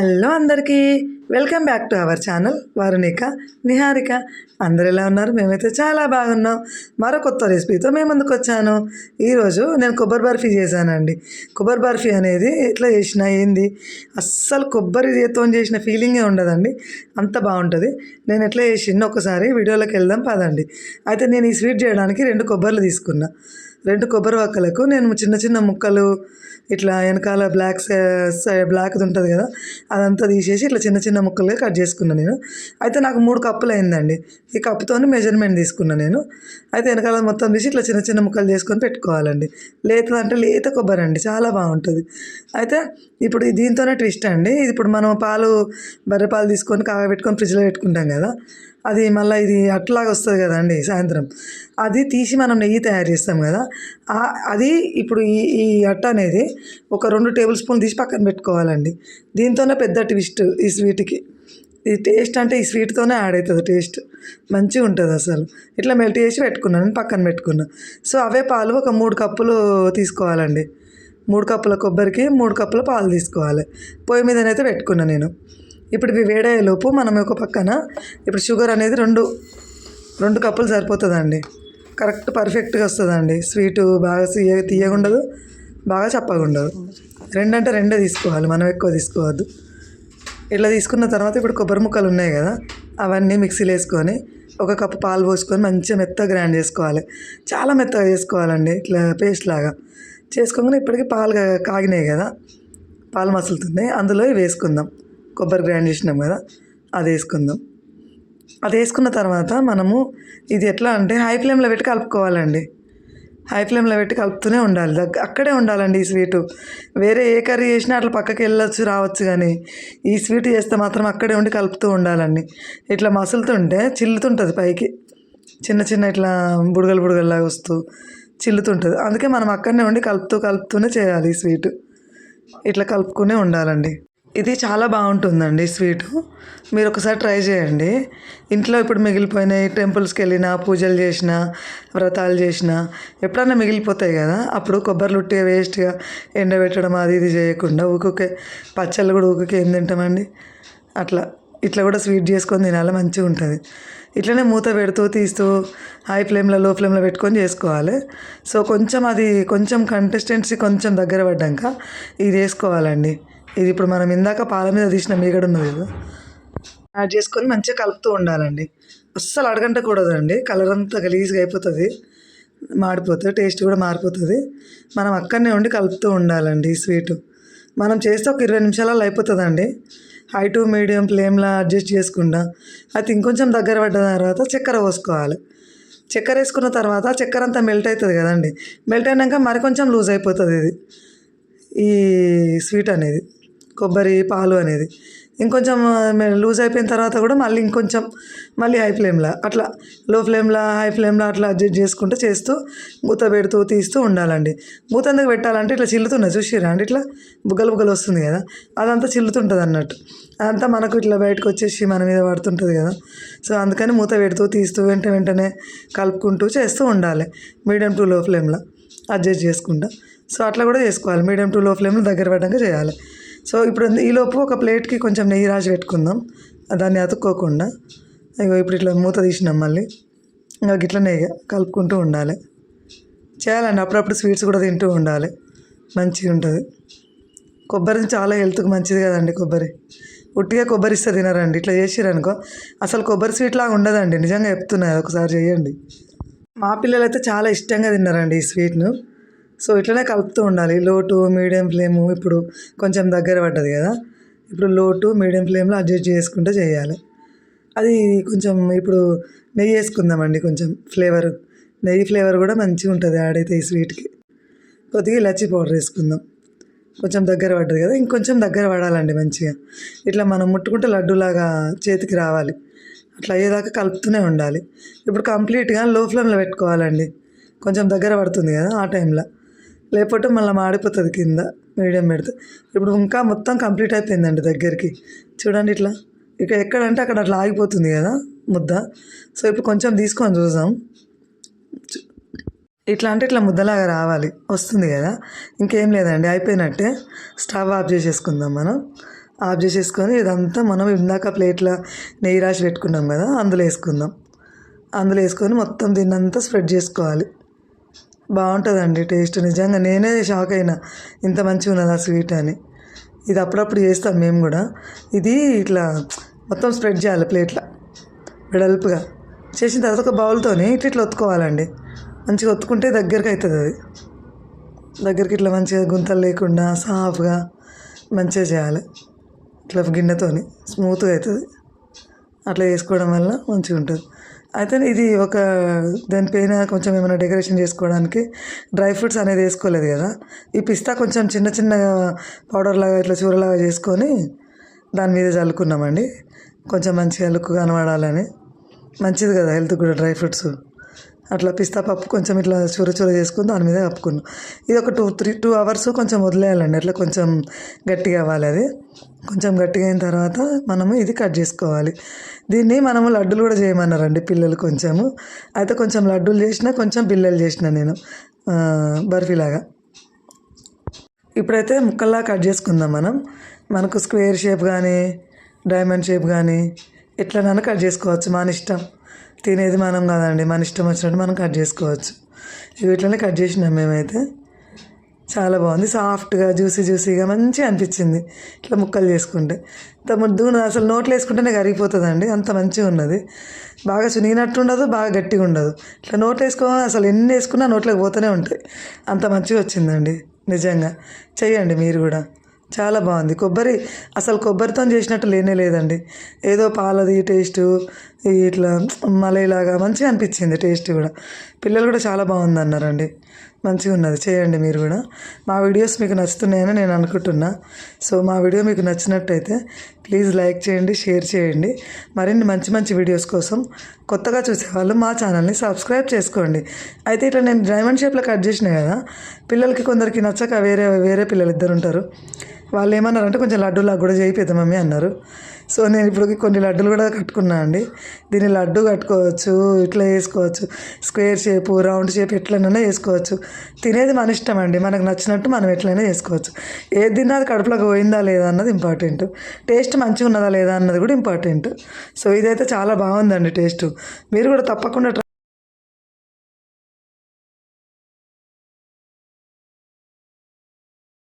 Hello అందరికీ. Welcome back to our channel Varunika Niharika. అందరు ఎలా ఉన్నారు? మేమైతే చాలా బాగున్నాం. మరో కొత్త రెసిపీతో మేము ముందుకు వచ్చాను. ఈరోజు నేను కొబ్బరి బర్ఫీ చేశానండి. కొబ్బరి బర్ఫీ అనేది ఎట్లా చేసిన ఏంది? అస్సలు కొబ్బరితో చేసిన ఫీలింగే ఉండదండి. అంత బాగుంటుంది. నేను ఎట్లా చేసిన ఒకసారి వీడియోలోకి వెళ్దాం పదండి. అయితే నేను ఈ స్వీట్ చేయడానికి రెండు కొబ్బర్లు తీసుకున్నా. రెండు కొబ్బరి వక్కలకు నేను చిన్న చిన్న ముక్కలు ఇట్లా వెనకాల బ్లాక్ బ్లాక్ది ఉంటుంది కదా అదంతా తీసేసి ఇట్లా చిన్న చిన్న ముక్కలుగా కట్ చేసుకున్నాను నేను. అయితే నాకు మూడు కప్పులు అయిందండి. ఈ కప్పుతో మెజర్మెంట్ తీసుకున్నాను నేను. అయితే వెనకాల మొత్తం తీసి ఇట్లా చిన్న చిన్న ముక్కలు చేసుకొని పెట్టుకోవాలండి. లేత అంటే లేత కొబ్బరి అండి చాలా బాగుంటుంది. అయితే ఇప్పుడు దీంతోనే ట్విస్ట్ అండి. ఇది ఇప్పుడు మనం పాలు బర్రె పాలు తీసుకొని కాగబెట్టుకొని ఫ్రిడ్జ్లో పెట్టుకుంటాం కదా అది మళ్ళీ ఇది అట్లాగా వస్తుంది కదండి సాయంత్రం. అది తీసి మనం నెయ్యి తయారు చేస్తాం కదా. అది ఇప్పుడు ఈ ఈ అట్ట అనేది ఒక రెండు టేబుల్ స్పూన్ తీసి పక్కన పెట్టుకోవాలండి. దీంతోనే పెద్ద ట్విస్ట్ ఈ స్వీట్కి. ఈ టేస్ట్ అంటే ఈ స్వీట్తోనే యాడ్ అవుతుంది టేస్ట్. మంచిగా ఉంటుంది అసలు. ఇట్లా మెల్ట్ చేసి పెట్టుకున్నాను పక్కన పెట్టుకున్నా. సో అవే పాలు ఒక మూడు కప్పులు తీసుకోవాలండి. మూడు కప్పుల కొబ్బరికి మూడు కప్పుల పాలు తీసుకోవాలి. పొయ్యి మీదనైతే పెట్టుకున్నాను నేను. ఇప్పుడు ఇవి వేడయ్యేలోపు మనం ఒక పక్కన ఇప్పుడు షుగర్ అనేది రెండు రెండు కప్పులు సరిపోతుందండి. కరెక్ట్ పర్ఫెక్ట్గా వస్తుందండి. స్వీటు బాగా తీయ తీయగా బాగా చప్పగా ఉండదు రెండంటే రెండే తీసుకోవాలి మనం ఎక్కువ తీసుకోవద్దు. ఇట్లా తీసుకున్న తర్వాత ఇప్పుడు కొబ్బరి ముక్కలు ఉన్నాయి కదా అవన్నీ మిక్సీలో వేసుకొని ఒక కప్పు పాలు పోసుకొని మంచిగా మెత్తగా గ్రైండ్ చేసుకోవాలి. చాలా మెత్తగా చేసుకోవాలండి ఇట్లా పేస్ట్ లాగా. చేసుకోగానే ఇప్పటికి పాలు కాగినాయి కదా పాలు మసులుతున్నాయి అందులో ఇవి వేసుకుందాం. కొబ్బరి గ్రైండ్ చేసినాం కదా అది వేసుకుందాం. అది వేసుకున్న తర్వాత మనము ఇది ఎట్లా అంటే హై ఫ్లేమ్లో పెట్టి కలుపుకోవాలండి. హై ఫ్లేమ్లో పెట్టి కలుపుతూనే ఉండాలి. దగ్గ అక్కడే ఉండాలండి ఈ స్వీటు. వేరే ఏ కర్రీ చేసినా అట్లా పక్కకి వెళ్ళొచ్చు రావచ్చు కానీ ఈ స్వీట్ చేస్తే మాత్రం అక్కడే ఉండి కలుపుతూ ఉండాలండి. ఇట్లా మసులుతుంటే చిల్లుతుంటుంది పైకి. చిన్న చిన్న ఇట్లా బుడగలు బుడగల్లాగా వస్తూ చిల్లుతుంటుంది. అందుకే మనం అక్కడనే ఉండి కలుపుతూ కలుపుతూనే చేయాలి ఈ స్వీటు. ఇట్లా కలుపుకునే ఉండాలండి. ఇది చాలా బాగుంటుందండి స్వీటు. మీరు ఒకసారి ట్రై చేయండి. ఇంట్లో ఇప్పుడు మిగిలిపోయినాయి టెంపుల్స్కి వెళ్ళినా పూజలు చేసినా వ్రతాలు చేసినా ఎప్పుడన్నా మిగిలిపోతాయి కదా అప్పుడు కొబ్బరి లుట్టిగా వేస్ట్గా ఎండబెట్టడం అది ఇది చేయకుండా ఊరికే పచ్చళ్ళు కూడా ఊరికే ఏం తింటామండి? అట్లా ఇట్లా కూడా స్వీట్ చేసుకొని తినాలి మంచిగా ఉంటుంది. ఇట్లనే మూత పెడుతూ తీస్తూ హై ఫ్లేమ్లో లో ఫ్లేమ్లో పెట్టుకొని చేసుకోవాలి. సో కొంచెం అది కొంచెం కంటెస్టెన్సీ కొంచెం దగ్గర పడ్డాక ఇది వేసుకోవాలండి. ఇది ఇప్పుడు మనం ఇందాక పాల మీద తీసిన మీగడ ఉన్నది కదా యాడ్ చేసుకొని మంచిగా కలుపుతూ ఉండాలండి. అస్సలు అడగంటకూడదండి. కలర్ అంతా గలీజ్గా అయిపోతుంది. మాడిపోతుంది టేస్ట్ కూడా మారిపోతుంది. మనం అక్కడనే ఉండి కలుపుతూ ఉండాలండి ఈ స్వీటు. మనం చేస్తే ఒక ఇరవై నిమిషాలలో అయిపోతుందండి. హై టు మీడియం ఫ్లేమ్లో అడ్జస్ట్ చేసుకుంటా అయితే ఇంకొంచెం దగ్గర పడ్డ తర్వాత చక్కెర పోసుకోవాలి. చక్కెర వేసుకున్న తర్వాత చక్కెర అంతా మెల్ట్ అవుతుంది కదండి. మెల్ట్ అయినాక మరి కొంచెం లూజ్ అయిపోతుంది ఇది. ఈ స్వీట్ అనేది. కొబ్బరి పాలు అనేది. ఇంకొంచెం లూజ్ అయిపోయిన తర్వాత కూడా మళ్ళీ ఇంకొంచెం మళ్ళీ హై ఫ్లేమ్లో అట్లా లో ఫ్లేమ్లో హై ఫ్లేమ్లో అట్లా అడ్జస్ట్ చేసుకుంటూ చేస్తూ మూత పెడుతూ తీస్తూ ఉండాలండి. మూత ఎందుకు పెట్టాలంటే ఇట్లా చిల్లుతున్నది చూసిరా అండి? ఇట్లా బుగ్గలు బుగ్గలు వస్తుంది కదా అదంతా చిల్లుతుంటుంది అన్నట్టు. అదంతా మనకు ఇట్లా బయటకు వచ్చేసి మన మీద పడుతుంటుంది కదా. సో అందుకని మూత పెడుతూ తీస్తూ వెంట వెంటనే కలుపుకుంటూ చేస్తూ ఉండాలి. మీడియం టు లో ఫ్లేమ్లో అడ్జస్ట్ చేసుకుంటా. సో అట్లా కూడా చేసుకోవాలి. మీడియం టు లో ఫ్లేమ్లో దగ్గర పడ్డాక చేయాలి. సో ఇప్పుడు ఈలోపు ఒక ప్లేట్కి కొంచెం నెయ్యి రాసి పెట్టుకుందాం. దాన్ని అతుక్కోకుండా. ఇగో ఇప్పుడు ఇట్లా మూత తీసినాం మళ్ళీ. ఇంకా గిట్లనే ఇక కలుపుకుంటూ ఉండాలి. చేయాలండి. అప్పుడప్పుడు స్వీట్స్ కూడా తింటూ ఉండాలి. మంచిగా ఉంటుంది. కొబ్బరి చాలా హెల్త్కి మంచిది కదండి కొబ్బరి. ఉట్టిగా కొబ్బరి ఇస్తే తినరండి. ఇట్లా చేసిరనుకో. అసలు కొబ్బరి స్వీట్ లాగా ఉండదండి. నిజంగా చెప్తున్నా ఒకసారి చేయండి. మా పిల్లలు అయితే చాలా ఇష్టంగా తిన్నారండి ఈ స్వీట్ను. సో ఇట్లనే కలుపుతూ ఉండాలి. లో టు మీడియం ఫ్లేము ఇప్పుడు కొంచెం దగ్గర పడ్డది కదా. ఇప్పుడు లో టు మీడియం ఫ్లేమ్లో అడ్జస్ట్ చేసుకుంటే చేయాలి. అది కొంచెం ఇప్పుడు నెయ్యి వేసుకుందామండి కొంచెం ఫ్లేవర్. నెయ్యి ఫ్లేవర్ కూడా మంచిగా ఉంటుంది యాడ్ అయితే ఈ స్వీట్కి. కొద్దిగా ఇలాచి పౌడర్ వేసుకుందాం. కొంచెం దగ్గర పడ్డది కదా. ఇంకొంచెం దగ్గర పడాలండి మంచిగా. ఇట్లా మనం ముట్టుకుంటే లడ్డూలాగా చేతికి రావాలి. అట్లా అయ్యేదాకా కలుపుతూనే ఉండాలి. ఇప్పుడు కంప్లీట్గా లో ఫ్లేమ్లో పెట్టుకోవాలండి. కొంచెం దగ్గర పడుతుంది కదా ఆ టైంలో. లేకపోతే మళ్ళీ మాడిపోతుంది కింద మీడియం పెడితే. ఇప్పుడు ఇంకా మొత్తం కంప్లీట్ అయిపోయిందండి దగ్గరికి. చూడండి ఇట్లా. ఇక ఎక్కడంటే అక్కడ అట్లా ఆగిపోతుంది కదా ముద్ద. సో ఇప్పుడు కొంచెం తీసుకొని చూద్దాం. ఇట్లా అంటే ఇట్లా ముద్దలాగా రావాలి. వస్తుంది కదా. ఇంకేం లేదండి అయిపోయినట్టే. స్టవ్ ఆఫ్ చేసేసుకుందాం మనం. ఆఫ్ చేసేసుకొని ఇదంతా మనం ఇందాక ప్లేట్లో నెయ్యి రాసి పెట్టుకున్నాం కదా అందులో వేసుకుందాం. అందులో వేసుకొని మొత్తం దీన్నంతా స్ప్రెడ్ చేసుకోవాలి. బాగుంటుందండి టేస్ట్. నిజంగా నేనే షాక్ అయినా. ఇంత మంచిగా ఉన్నది ఆ స్వీట్ అని. ఇది అప్పుడప్పుడు చేస్తాం మేము కూడా. ఇది ఇట్లా మొత్తం స్ప్రెడ్ చేయాలి ప్లేట్లో. వెడల్పుగా. చేసిన తర్వాత ఒక బౌల్తోని ఇట్లా ఇట్లా ఒత్తుకోవాలండి. మంచిగా ఒత్తుకుంటే దగ్గరికి అవుతుంది అది. దగ్గరికి ఇట్లా మంచిగా గుంతలు లేకుండా సాఫ్గా మంచిగా చేయాలి. ఇట్లా గిన్నెతోని స్మూత్గా అవుతుంది అట్లా చేసుకోవడం వల్ల మంచిగా ఉంటుంది అయితే ఇది ఒక దానిపైన కొంచెం ఏమైనా డెకరేషన్ చేసుకోవడానికి డ్రై ఫ్రూట్స్ అనేది వేసుకోలేదు కదా. ఈ పిస్తా కొంచెం చిన్న చిన్నగా పౌడర్ లాగా ఇట్లా చూరలాగా చేసుకొని దాని మీద చల్లుకున్నామండి. కొంచెం మంచిగా లుక్ కనబడాలని. మంచిది కదా హెల్త్ కూడా డ్రై ఫ్రూట్స్. అట్లా పిస్తా పప్పు కొంచెం ఇట్లా చూర చూర చేసుకుని దాని మీద కప్పుకున్నాం. ఇది ఒక టూ త్రీ టూ అవర్స్ కొంచెం వదిలేయాలండి. అట్లా కొంచెం గట్టిగా అవ్వాలి అది. కొంచెం గట్టిగా అయిన తర్వాత మనము ఇది కట్ చేసుకోవాలి. దీన్ని మనము లడ్డూలు కూడా చేయమన్నారండి పిల్లలు కొంచెము. అయితే కొంచెం లడ్డూలు చేసిన కొంచెం బిల్లలు చేసిన నేను బర్ఫీలాగా. ఇప్పుడైతే ముక్కల్లా కట్ చేసుకుందాం మనం. మనకు స్క్వేర్ షేప్ కానీ డైమండ్ షేప్ కానీ ఎట్లనైనా కట్ చేసుకోవచ్చు మన ఇష్టం తినేది మనం కదండి. మన ఇష్టం వచ్చినట్టు మనం కట్ చేసుకోవచ్చు. ఇవి ఇట్లనే కట్ చేసినాం మేమైతే. చాలా బాగుంది. సాఫ్ట్గా జ్యూసీ జ్యూసీగా మంచిగా అనిపించింది. ఇట్లా ముక్కలు చేసుకుంటే. ఇంత దూన అసలు నోట్లో వేసుకుంటేనే కరిగిపోతుందండి. అంత మంచిగా ఉన్నది. బాగా చునిగినట్టు ఉండదు బాగా గట్టిగా ఉండదు. ఇట్లా నోట్లో వేసుకోవాలి అసలు ఎన్ని వేసుకున్నా నోట్లోకి పోతూనే ఉంటాయి. అంత మంచిగా వచ్చిందండి. నిజంగా. చేయండి మీరు కూడా. చాలా బాగుంది. కొబ్బరి అసలు కొబ్బరితో చేసినట్టు లేనే లేదండి. ఏదో పాలది టేస్ట్ ఇట్లా మలైలాగా మంచిగా అనిపించింది టేస్ట్ కూడా. పిల్లలు కూడా చాలా బాగుంది అన్నారండి మంచిగా ఉన్నది. చేయండి మీరు కూడా. మా వీడియోస్ మీకు నచ్చుతున్నాయని నేను అనుకుంటున్నా. సో మా వీడియో మీకు నచ్చినట్టయితే ప్లీజ్ లైక్ చేయండి షేర్ చేయండి. మరిన్ని మంచి మంచి వీడియోస్ కోసం కొత్తగా చూసేవాళ్ళు మా ఛానల్ని సబ్స్క్రైబ్ చేసుకోండి. అయితే ఇట్లా నేను డైమండ్ షేప్లో కట్ చేసినా కదా పిల్లలకి కొందరికి నచ్చక వేరే వేరే పిల్లలు ఇద్దరు ఉంటారు. వాళ్ళు ఏమన్నారంటే కొంచెం లడ్డూలాగా కూడా చేయిపోద్దాం మమ్మీ అన్నారు. సో నేను ఇప్పుడు కొన్ని లడ్డూలు కూడా కట్టుకున్నా అండి. దీన్ని లడ్డు కట్టుకోవచ్చు ఇట్లా వేసుకోవచ్చు స్క్వేర్ షేపు రౌండ్ షేప్ ఎట్లనైనా వేసుకోవచ్చు. తినేది మన ఇష్టం అండి. మనకు నచ్చినట్టు మనం ఎట్లయినా చేసుకోవచ్చు ఏది తిన్నా అది కడుపులోకి పోయిందా లేదా అన్నది ఇంపార్టెంట్. టేస్ట్ మంచిగా ఉన్నదా లేదా అన్నది కూడా ఇంపార్టెంట్. సో ఇదైతే చాలా బాగుందండి టేస్ట్. మీరు కూడా తప్పకుండా